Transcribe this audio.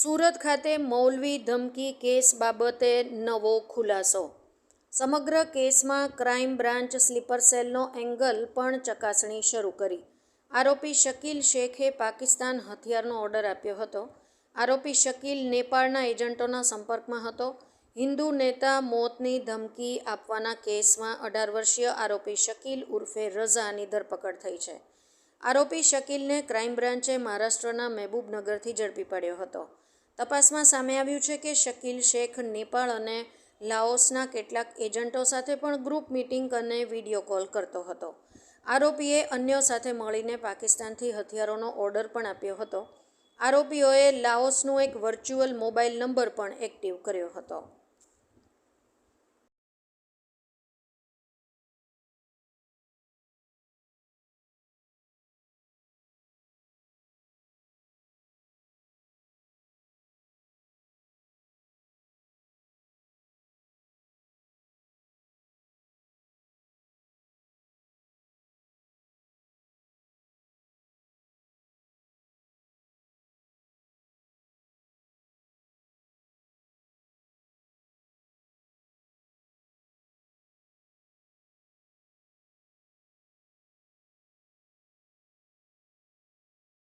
સુરત ખાતે મૌલવી ધમકી કેસ બાબતે નવો ખુલાસો. સમગ્ર કેસમાં ક્રાઇમ બ્રાન્ચ સ્લીપર સેલનો એંગલ પણ ચકાસણી શરૂ કરી. આરોપી શકીલ શેખે પાકિસ્તાન હથિયારનો ઓર્ડર આપ્યો હતો. આરોપી શકીલ નેપાળના એજન્ટોના સંપર્કમાં હતો. હિન્દુ નેતા મોતની ધમકી આપવાના કેસમાં અઢાર વર્ષીય આરોપી શકીલ ઉર્ફે રઝાની ધરપકડ થઈ છે. આરોપી શકીલને ક્રાઇમ બ્રાન્ચે મહારાષ્ટ્રના મહેબૂબનગરથી ઝડપી પાડ્યો હતો. તપાસમાં સામે આવ્યું છે કે શકીલ શેખ નેપાળ અને લાઓસના કેટલાક એજન્ટો સાથે પણ ગ્રુપ મિટિંગ અને વીડિયો કોલ કરતો હતો. આરોપીએ અન્યો સાથે મળીને પાકિસ્તાનથી હથિયારોનો ઓર્ડર પણ આપ્યો હતો. આરોપીઓએ લાઓસનું એક વર્ચ્યુઅલ મોબાઈલ નંબર પણ એક્ટિવ કર્યો હતો.